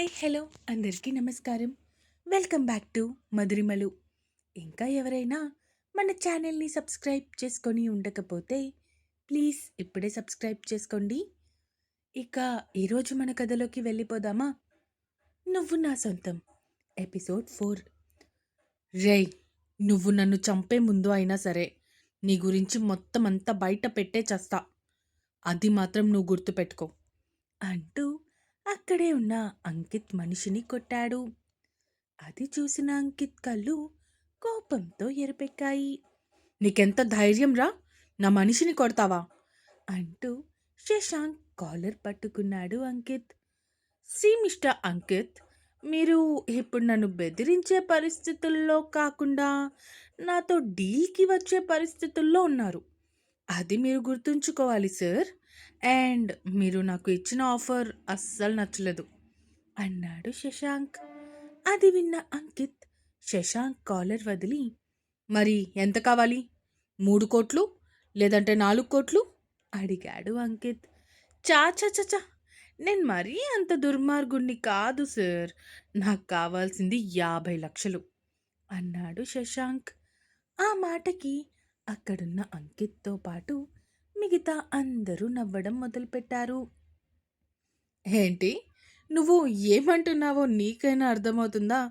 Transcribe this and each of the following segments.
Hi hello. అందరికీ నమస్కారం. Welcome back to Madhurimalu. ఇంకా ఎవరైనా మన ఛానల్ని సబ్స్క్రైబ్ చేసుకొని ఉండకపోతే ప్లీజ్ ఇప్పుడే సబ్స్క్రైబ్ చేసుకోండి. ఇక ఈరోజు మన కథలోకి వెళ్ళిపోదామా? నువ్వు నా సొంతం. Episode four. రేయ్ నువ్వు నన్ను చంపే ముందు అయినా సరే నీ గురించి మొత్తం అంతా బయట పెట్టే చేస్తా. అది మాత్రం నువ్వు గుర్తుపెట్టుకో. అంటూ అక్కడే ఉన్న అంకిత్ మనిషిని కొట్టాడు. అది చూసిన అంకిత్ కళ్ళు కోపంతో ఎరపెక్కాయి. నీకెంత ధైర్యం రా? నా మనిషిని కొడతావా? అంటూ శశాంక్ కాలర్ పట్టుకున్నాడు అంకిత్. సి మిస్టర్ అంకిత్ మీరు ఇప్పుడు నన్ను బెదిరించే పరిస్థితుల్లో కాకుండా నాతో డీల్కి వచ్చే పరిస్థితుల్లో ఉన్నారు. అది మీరు గుర్తుంచుకోవాలి సార్. అండ్ మీరు నాకు ఇచ్చిన ఆఫర్ అస్సలు నచ్చలేదు. అన్నాడు శశాంక్. అది విన్న అంకిత్ శశాంక్ కాలర్ వదిలి మరి ఎంత కావాలి? మూడు కోట్లు లేదంటే నాలుగు కోట్లు? అడిగాడు అంకిత్. చా చా చా చా. నేను మరీ అంత దుర్మార్గుణ్ణి కాదు సార్. నాకు కావాల్సింది యాభై లక్షలు అన్నాడు శశాంక్. ఆ మాటకి అక్కడున్న అంకిత్తో పాటు మిగతా అందరూ నవ్వడం మొదలుపెట్టారు. ఏంటి? నువ్వు ఏమంటున్నావో నీకైనా అర్థమవుతుందా?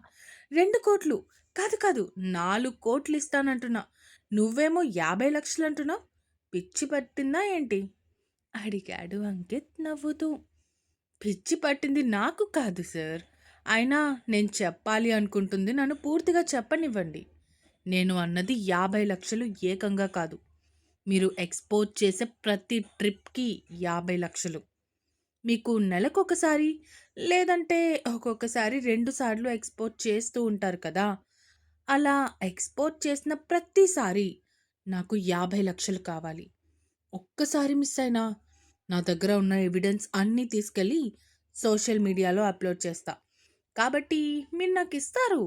రెండు కోట్లు. కాదు కాదు నాలుగు కోట్లు ఇస్తానంటున్నా. నువ్వేమో యాభై లక్షలు అంటున్నావు? పిచ్చి పట్టిందా ఏంటి? అడిగాడు అంకిత్ నవ్వుతూ. పిచ్చి పట్టింది నాకు కాదు సార్. అయినా నేను చెప్పాలి అనుకుంటుంది నన్ను పూర్తిగా చెప్పనివ్వండి. నేను అన్నది యాభై లక్షలు ఏకంగా కాదు. మీరు ఎక్స్పోర్ట్ చేసే ప్రతి ట్రిప్కి యాభై లక్షలు. మీకు నెలకొకసారి లేదంటే ఒక్కొక్కసారి రెండు సార్లు ఎక్స్పోర్ట్ చేస్తూ ఉంటారు కదా! అలా ఎక్స్పోర్ట్ చేసిన ప్రతిసారి నాకు యాభై లక్షలు కావాలి. ఒక్కసారి మిస్ అయినా నా దగ్గర ఉన్న ఎవిడెన్స్ అన్నీ తీసుకెళ్ళి సోషల్ మీడియాలో అప్లోడ్ చేస్తా. కాబట్టి మీరు నాకు ఇస్తారు.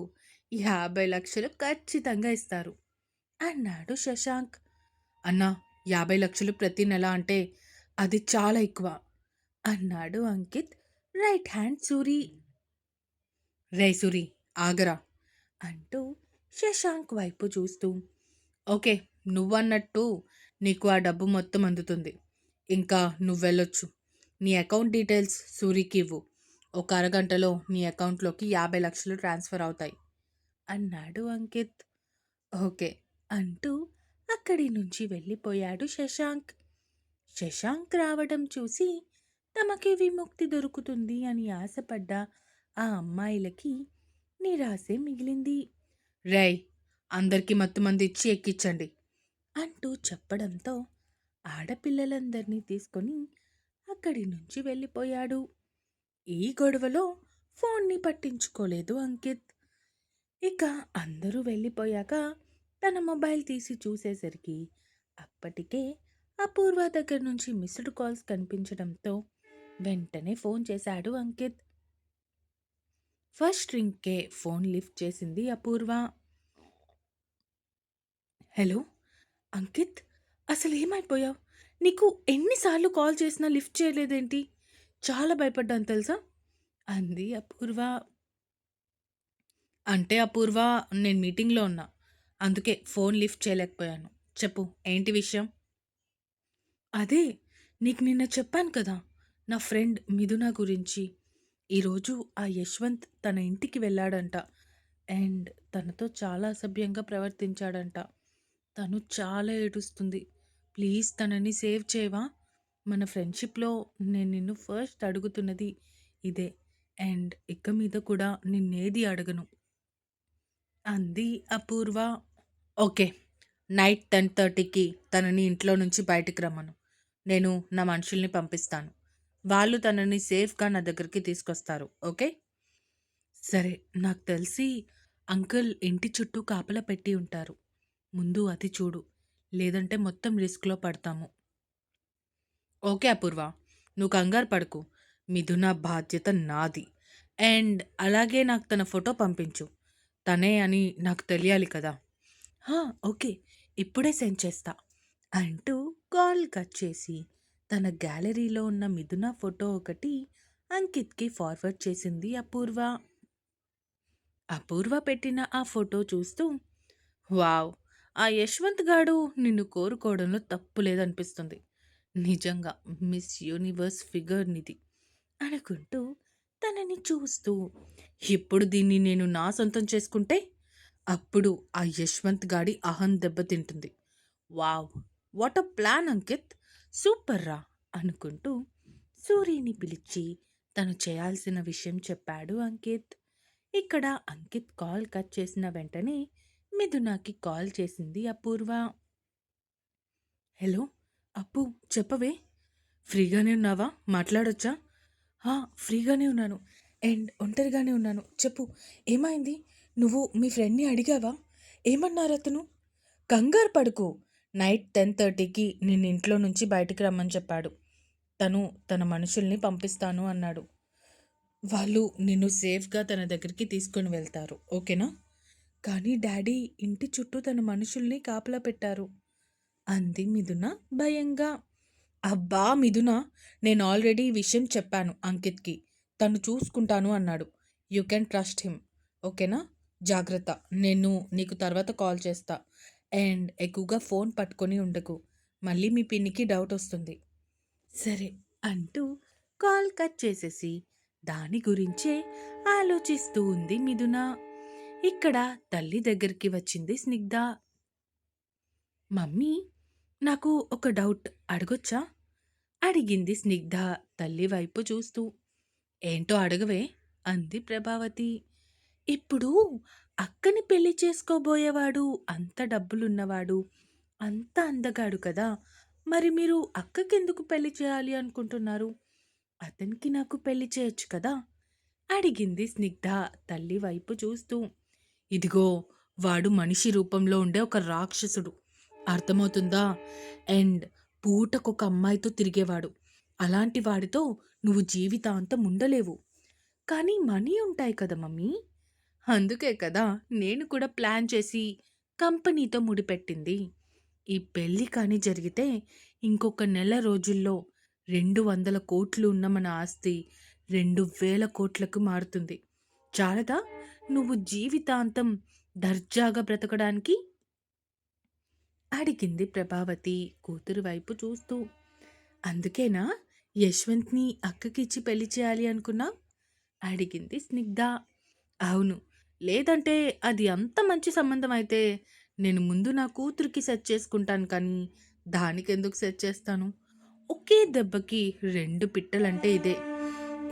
యాభై లక్షలు ఖచ్చితంగా ఇస్తారు. అన్నాడు శశాంక్. అన్నా యాభై లక్షలు ప్రతి నెల అంటే అది చాలా ఎక్కువ. అన్నాడు అంకిత్. Right hand Suri. రే సూరి ఆగరా అంటూ శశాంక్ వైపు చూస్తూ. ఓకే నువ్వన్నట్టు నీకు ఆ డబ్బు మొత్తం అందుతుంది. ఇంకా నువ్వెళ్ళొచ్చు. నీ అకౌంట్ డీటెయిల్స్ సూరికి ఇవ్వు. ఒక అరగంటలో నీ అకౌంట్లోకి యాభై లక్షలు ట్రాన్స్ఫర్ అవుతాయి. అన్నాడు అంకిత్. ఓకే అంటూ అక్కడి నుంచి వెళ్ళిపోయాడు శశాంక్. శశాంక్ రావడం చూసి తమకి విముక్తి దొరుకుతుంది అని ఆశపడ్డ ఆ అమ్మాయిలకి నిరాశే మిగిలింది. రై అందరికీ మత్తుమంది ఇచ్చి ఎక్కించండి అంటూ చెప్పడంతో ఆడపిల్లలందరినీ తీసుకొని అక్కడి నుంచి వెళ్ళిపోయాడు. ఈ గొడవలో ఫోన్ని పట్టించుకోలేదు అంకిత్. ఇక అందరూ వెళ్ళిపోయాక తన మొబైల్ తీసి చూసేసరికి అప్పటికే అపూర్వ దగ్గర నుంచి మిస్డ్ కాల్స్ కనిపించడంతో వెంటనే ఫోన్ చేశాడు అంకిత్. ఫస్ట్ రింగ్కే ఫోన్ లిఫ్ట్ చేసింది అపూర్వ. హలో అంకిత్ అసలు ఏమైపోయావు? నీకు ఎన్నిసార్లు కాల్ చేసినా లిఫ్ట్ చేయలేదేంటి? చాలా భయపడ్డాను తెలుసా? అంది అపూర్వ. అంటే అపూర్వ నేను మీటింగ్లో ఉన్నా. అందుకే ఫోన్ లిఫ్ట్ చేయలేకపోయాను. చెప్పు ఏంటి విషయం? అదే నీకు నిన్న చెప్పాను కదా నా ఫ్రెండ్ మిథున గురించి. ఈరోజు ఆ యశ్వంత్ తన ఇంటికి వెళ్ళాడంట. అండ్ తనతో చాలా అసభ్యంగా ప్రవర్తించాడంట. తను చాలా ఏడుస్తుంది. ప్లీజ్ తనని సేవ్ చేయవా? మన ఫ్రెండ్షిప్లో నేను నిన్ను ఫస్ట్ అడుగుతున్నది ఇదే. అండ్ ఇక మీద కూడా నిన్నేది అడగను. అంది అపూర్వ. ఓకే. నైట్ టెన్ థర్టీకి తనని ఇంట్లో నుంచి బయటికి రమ్మను. నేను నా మనుషుల్ని పంపిస్తాను. వాళ్ళు తనని సేఫ్గా నా దగ్గరికి తీసుకొస్తారు. ఓకే? సరే నాకు తెలిసి అంకుల్ ఇంటి చుట్టూ కాపలా పెట్టి ఉంటారు. ముందు అది చూడు. లేదంటే మొత్తం రిస్క్లో పడతాము. ఓకే అపూర్వ. నువ్వు కంగారు పడకు. మిథున బాధ్యత నాది. అండ్ అలాగే నాకు తన ఫోటో పంపించు. తనే అని నాకు తెలియాలి కదా. ఓకే. ఇప్పుడే సెండ్ చేస్తా. అంటూ కాల్ కట్ చేసి తన గ్యాలరీలో ఉన్న మిథున ఫోటో ఒకటి అంకిత్కి ఫార్వర్డ్ చేసింది అపూర్వ. అపూర్వ పెట్టిన ఆ ఫోటో చూస్తూ వావ్ ఆ యశ్వంత్ గాడు నిన్ను కోరుకోవడంలో తప్పు లేదనిపిస్తుంది. నిజంగా మిస్ యూనివర్స్ ఫిగర్నిది అనుకుంటూ తనని చూస్తూ ఇప్పుడు దీన్ని నేను నా సొంతం చేసుకుంటే అప్పుడు ఆ యశ్వంత్ గాడి అహం దెబ్బతింటుంది wow what a plan Ankit! Super రా! అనుకుంటూ సూరిని పిలిచి తను చేయాల్సిన విషయం చెప్పాడు అంకిత్. ఇక్కడ అంకిత్ కాల్ కట్ చేసిన వెంటనే మిథునాకి కాల్ చేసింది అపూర్వ. హలో అప్పు చెప్పవే? ఫ్రీగానే ఉన్నావా? మాట్లాడొచ్చా? ఫ్రీగానే ఉన్నాను. అండ్ ఒంటరిగానే ఉన్నాను. చెప్పు ఏమైంది? నువ్వు మీ ఫ్రెండ్ని అడిగావా? ఏమన్నారు అతను? కంగారు పడుకో. నైట్ టెన్ థర్టీకి నేను ఇంట్లో నుంచి బయటికి రమ్మని చెప్పాడు. తను తన మనుషుల్ని పంపిస్తాను అన్నాడు. వాళ్ళు నిన్ను సేఫ్గా తన దగ్గరికి తీసుకొని వెళ్తారు ఓకేనా? కానీ డాడీ ఇంటి చుట్టూ తన మనుషుల్ని కాపలా పెట్టారు. అంది మిథున భయంగా. అబ్బా మిథున నేను ఆల్రెడీ ఈ విషయం చెప్పాను అంకిత్కి. తను చూసుకుంటాను అన్నాడు. యూ కెన్ ట్రస్ట్ హిమ్ ఓకేనా? జాగ్రత్త నేను నీకు తర్వాత కాల్ చేస్తా. అండ్ ఎక్కువగా ఫోన్ పట్టుకొని ఉండకు. మళ్ళీ మీ పిన్నికి డౌట్ వస్తుంది. సరే అంటూ కాల్ కట్ చేసేసి దాని గురించే ఆలోచిస్తూ ఉంది మిథున. ఇక్కడ తల్లి దగ్గరికి వచ్చింది స్నిగ్ధ. మమ్మీ నాకు ఒక డౌట్ అడగొచ్చా? అడిగింది స్నిగ్ధ తల్లి వైపు చూస్తూ. ఏంటో అడగవే అంది ప్రభావతి. ఇప్పుడు అక్కని పెళ్ళి చేసుకోబోయేవాడు అంత డబ్బులున్నవాడు అంత అందగాడు కదా. మరి మీరు అక్కకెందుకు పెళ్ళి చేయాలి అనుకుంటున్నారు? అతనికి నాకు పెళ్ళి చేయొచ్చు కదా? అడిగింది స్నిగ్ధ తల్లి వైపు చూస్తూ. ఇదిగో వాడు మనిషి రూపంలో ఉండే ఒక రాక్షసుడు. అర్థమవుతుందా? అండ్ పూటకొక అమ్మాయితో తిరిగేవాడు. అలాంటి వాడితో నువ్వు జీవితాంతం ఉండలేవు. కానీ మనీ ఉంటాయి కదా మమ్మీ. అందుకే కదా నేను కూడా ప్లాన్ చేసి కంపెనీతో ముడిపెట్టింది. ఈ పెళ్ళి కానీ జరిగితే ఇంకొక నెల రోజుల్లో రెండు వందల కోట్లు ఉన్న మన ఆస్తి రెండు వేల కోట్లకు మారుతుంది. చాలదా నువ్వు జీవితాంతం దర్జాగా బ్రతకడానికి? అడిగింది ప్రభావతి కూతురు వైపు చూస్తూ. అందుకేనా యశ్వంత్ని అక్కకిచ్చి పెళ్ళి చేయాలి అనుకున్నా అడిగింది స్నిగ్ధ. అవును లేదంటే అది అంత మంచి సంబంధం అయితే నేను ముందు నా కూతురికి సెట్ చేసుకుంటాను కానీ దానికెందుకు సెట్ చేస్తాను? ఒకే దెబ్బకి రెండు పిట్టలంటే ఇదే.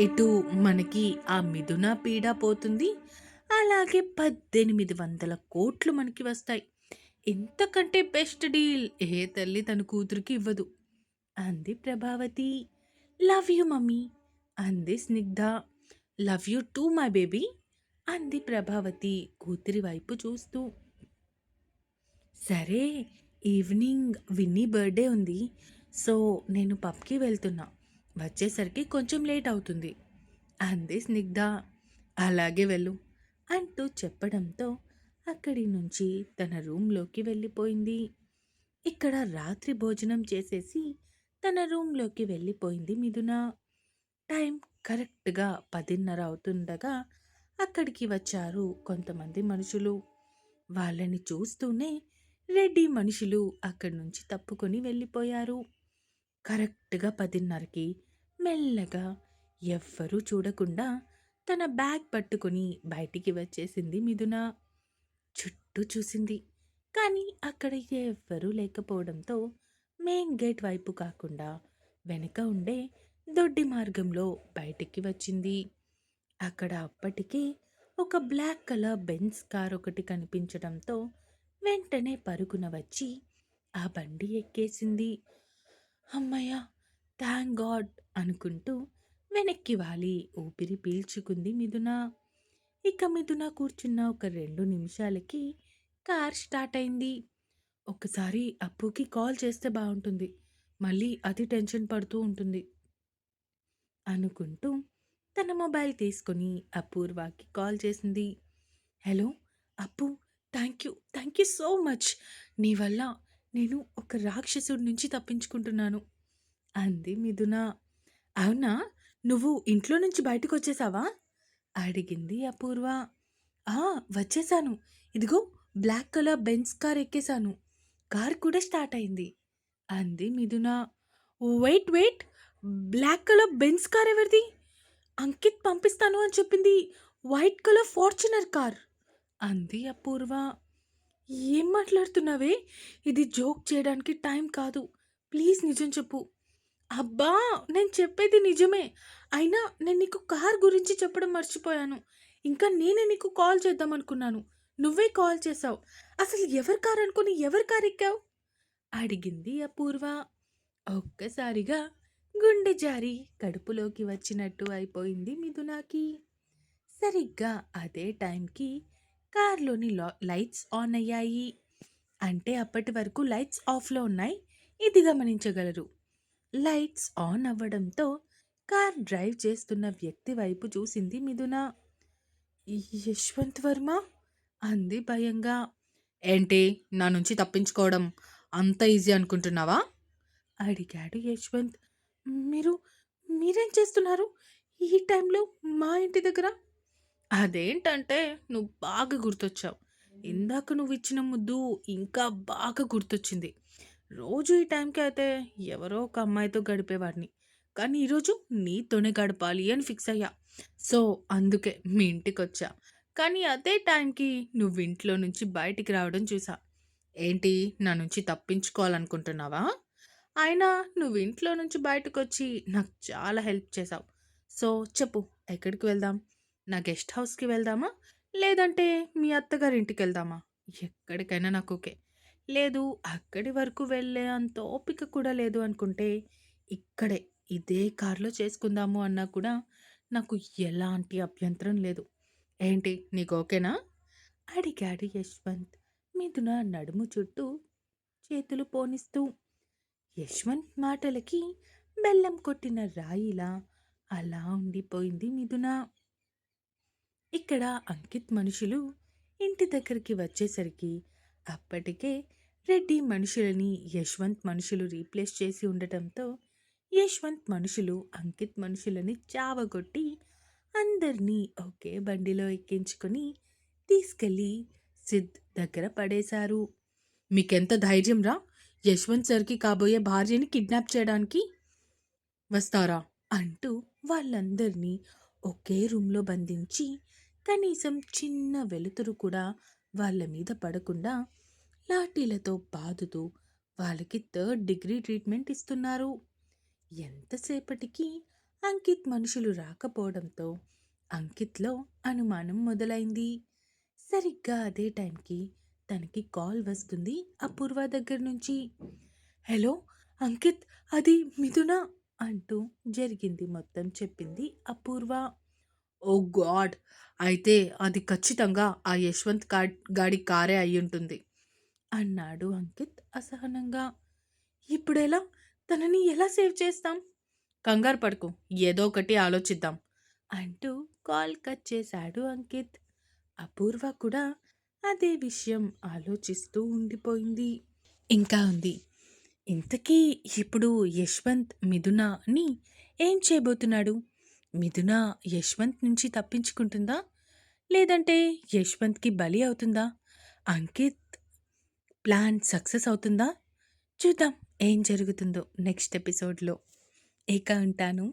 ఇటు మనకి ఆ మిథున పీడ పోతుంది అలాగే పద్దెనిమిది వందల కోట్లు మనకి వస్తాయి. ఇంతకంటే బెస్ట్ డీల్ ఏ తల్లి తన కూతురికి ఇవ్వదు. అంది ప్రభావతి. Love you mummy. అంది Snigdha. Love you too my baby. అంది ప్రభావతి కూతురి వైపు చూస్తూ. సరే ఈవినింగ్ విన్నీ బర్త్డే ఉంది. సో నేను పబ్కి వెళ్తున్నా. వచ్చేసరికి కొంచెం లేట్ అవుతుంది. అంది స్నిగ్ధ. అలాగే వెళ్ళు అంటూ చెప్పడంతో అక్కడి నుంచి తన రూమ్లోకి వెళ్ళిపోయింది. ఇక్కడ రాత్రి భోజనం చేసేసి తన రూమ్లోకి వెళ్ళిపోయింది మిథున. టైం కరెక్ట్గా పదిన్నర అవుతుండగా అక్కడికి వచ్చారు కొంతమంది మనుషులు. వాళ్ళని చూస్తూనే రెడ్డి మనుషులు అక్కడి నుంచి తప్పుకొని వెళ్ళిపోయారు. కరెక్ట్గా పదిన్నరకి మెల్లగా ఎవ్వరూ చూడకుండా తన బ్యాగ్ పట్టుకొని బయటికి వచ్చేసింది మిథున. చుట్టూ చూసింది. కానీ అక్కడ ఎవ్వరూ లేకపోవడంతో మెయిన్ గేట్ వైపు కాకుండా వెనుక ఉండే దొడ్డి మార్గంలో బయటికి వచ్చింది. అక్కడ అప్పటికే ఒక బ్లాక్ కలర్ బెన్స్ కార్ ఒకటి కనిపించడంతో వెంటనే పరుగున వచ్చి ఆ బండి ఎక్కేసింది. అమ్మయ్య థ్యాంక్ గాడ్ అనుకుంటూ వెనక్కి వాలి. ఊపిరి పీల్చుకుంది మిథున. ఇక మిథున కూర్చున్న ఒక రెండు నిమిషాలకి కార్ స్టార్ట్ అయింది. ఒకసారి అప్పుకి కాల్ చేస్తే బాగుంటుంది. మళ్ళీ అతి టెన్షన్ పడుతూ ఉంటుంది అనుకుంటూ తన మొబైల్ తీసుకొని అపూర్వాకి కాల్ చేసింది hello Appu thank you thank you so much నీ వల్ల నేను ఒక రాక్షసుడి నుంచి తప్పించుకుంటున్నాను అంది మిథున అవునా నువ్వు ఇంట్లో నుంచి బయటకొచ్చేసావా? అడిగింది అపూర్వ. ఆ! వచ్చేసాను. ఇదిగో బ్లాక్ కలర్ బెంచ్ కార్ ఎక్కేసాను. కార్ కూడా స్టార్ట్ అయింది. అంది Mithuna. Wait wait black colour Benz car ఎవరిది? అంకిత్ పంపిస్తాను అని చెప్పింది వైట్ కలర్ ఫార్చునర్ కార్. అంది అపూర్వ. ఏం మాట్లాడుతున్నావే? ఇది జోక్ చేయడానికి టైం కాదు. ప్లీజ్ నిజం చెప్పు. అబ్బా! నేను చెప్పేది నిజమే. అయినా నేను నీకు కార్ గురించి చెప్పడం మర్చిపోయాను. ఇంకా నేనే నీకు కాల్ చేద్దామనుకున్నాను. నువ్వే కాల్ చేశావు. అసలు ఎవరి కార్ అనుకుని ఎవరి కార్ ఎక్కావు? అడిగింది అపూర్వ. ఒక్కసారిగా గుండె జారి కడుపులోకి వచ్చినట్టు అయిపోయింది మిథునాకి. సరిగ్గా అదే టైంకి కార్లోని లైట్స్ ఆన్ అయ్యాయి. అంటే అప్పటి వరకు లైట్స్ ఆఫ్‌లో ఉన్నాయి. ఇది గమనించగలరు. లైట్స్ ఆన్ అవ్వడంతో కార్ డ్రైవ్ చేస్తున్న వ్యక్తి వైపు చూసింది మిథున. యశ్వంత్ వర్మ? అంది భయంగా. ఏంటి నా నుంచి తప్పించుకోవడం అంత ఈజీ అనుకుంటున్నావా? అడిగాడు యశ్వంత్. మీరు మీరేం చేస్తున్నారు? ఈ టైంలో మా ఇంటి దగ్గర? అదేంటంటే నువ్వు బాగా గుర్తొచ్చావు. ఇందాక నువ్వు ఇచ్చిన ముద్దు ఇంకా బాగా గుర్తొచ్చింది. రోజు ఈ టైంకి అయితే ఎవరో ఒక అమ్మాయితో గడిపేవాడిని. కానీ ఈరోజు నీతోనే గడపాలి అని ఫిక్స్ అయ్యా. సో అందుకే మీ ఇంటికి వచ్చా కానీ అదే టైంకి నువ్వు ఇంట్లో నుంచి బయటికి రావడం చూసా. ఏంటి నా నుంచి తప్పించుకోవాలనుకుంటున్నావా? అయినా నువ్వు ఇంట్లో నుంచి బయటకొచ్చి నాకు చాలా హెల్ప్ చేశావు. సో చెప్పు ఎక్కడికి వెళ్దాం? నా గెస్ట్ హౌస్‌కి వెళ్దామా? లేదంటే మీ అత్తగారి ఇంటికి వెళ్దామా? ఎక్కడికైనా నాకు ఓకే. లేదు అక్కడి వరకు వెళ్ళే అంత ఓపిక కూడా లేదు అనుకుంటే ఇక్కడే ఇదే కారులో చేసుకుందాము అన్నా కూడా నాకు ఎలాంటి అభ్యంతరం లేదు. ఏంటి నీకు ఓకేనా? అడిగాడు యశ్వంత్ మిథున నడుము చుట్టూ చేతులు పోనిస్తూ. యశ్వంత్ మాటలకి బెల్లం కొట్టిన రాయిలా అలా ఉండిపోయింది మిథున. ఇక్కడ అంకిత్ మనుషులు ఇంటి దగ్గరికి వచ్చేసరికి అప్పటికే రెడ్డి మనుషులని యశ్వంత్ మనుషులు రీప్లేస్ చేసి ఉండటంతో యశ్వంత్ మనుషులు అంకిత్ మనుషులని చావగొట్టి అందరినీ ఒకే బండిలో ఎక్కించుకొని తీసుకెళ్ళి సిద్ దగ్గర పడేశారు. మీకెంత ధైర్యం రా? యశ్వంత్ సార్‌కి కాబోయే భార్యని కిడ్నాప్ చేయడానికి వస్తారా? అంటూ వాళ్ళందరినీ ఒకే రూమ్‌లో బంధించి కనీసం చిన్న వెలుతురు కూడా వాళ్ళ మీద పడకుండా లాఠీలతో బాదుతూ వాళ్ళకి థర్డ్ డిగ్రీ ట్రీట్మెంట్ ఇస్తున్నారు. ఎంతసేపటికి అంకిత్ మనుషులు రాకపోవడంతో అంకిత్‌లో అనుమానం మొదలైంది. సరిగ్గా అదే టైంకి తనకి కాల్ వస్తుంది అపూర్వ దగ్గర నుంచి. హలో అంకిత్ అది మిథున అంటూ జరిగింది మొత్తం చెప్పింది అపూర్వ. ఓ గాడ్! అయితే అది ఖచ్చితంగా ఆ యశ్వంత్ కా గాడి కారే అయి ఉంటుంది అన్నాడు అంకిత్ అసహనంగా. ఇప్పుడెలా? తనని ఎలా సేవ్ చేస్తాం? కంగారు పడుకు ఏదో ఒకటి ఆలోచిద్దాం. అంటూ కాల్ కట్ చేశాడు అంకిత్. అపూర్వ కూడా అదే విషయం ఆలోచిస్తూ ఉండిపోయింది. ఇంకా ఉంది. ఇంతకీ ఇప్పుడు యశ్వంత్ మిథునని ఏం చేయబోతున్నాడు? మిథున యశ్వంత్ నుంచి తప్పించుకుంటుందా? లేదంటే యశ్వంత్‌కి బలి అవుతుందా? అంకిత్ ప్లాన్ సక్సెస్ అవుతుందా? చూద్దాం ఏం జరుగుతుందో నెక్స్ట్ ఎపిసోడ్‌లో. ఇక ఉంటాను.